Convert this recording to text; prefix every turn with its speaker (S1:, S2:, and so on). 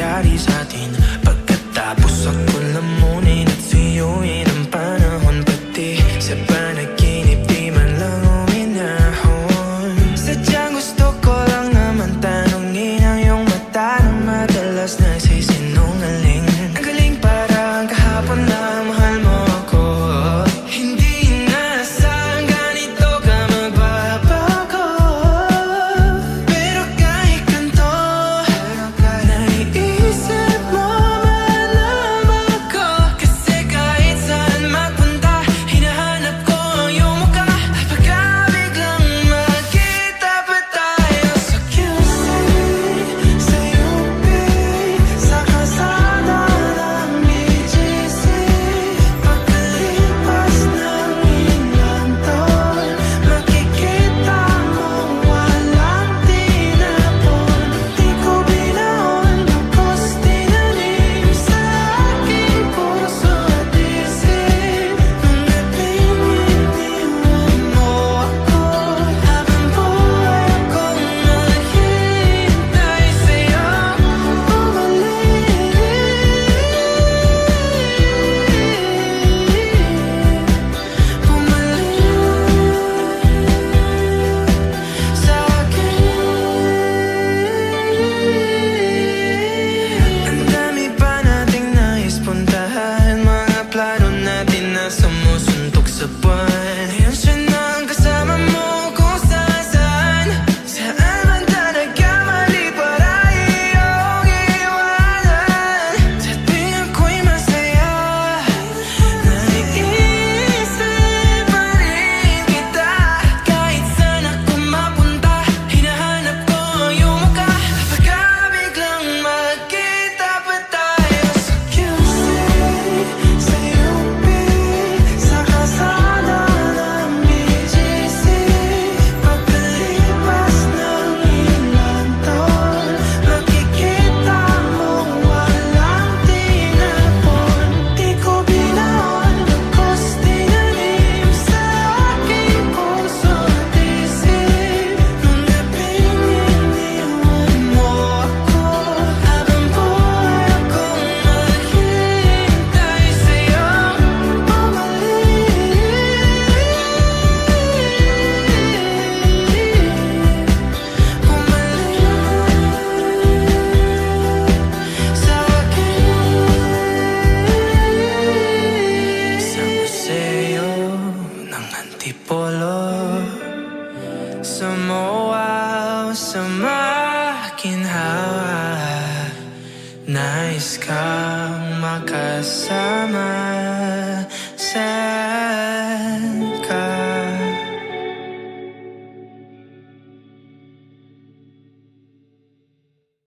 S1: mangyari sa atin. Pagkatapos ako lamunin at suyuin ang panahon Pati sa panahon sa moa sa akin hawa Nais kang makasama sa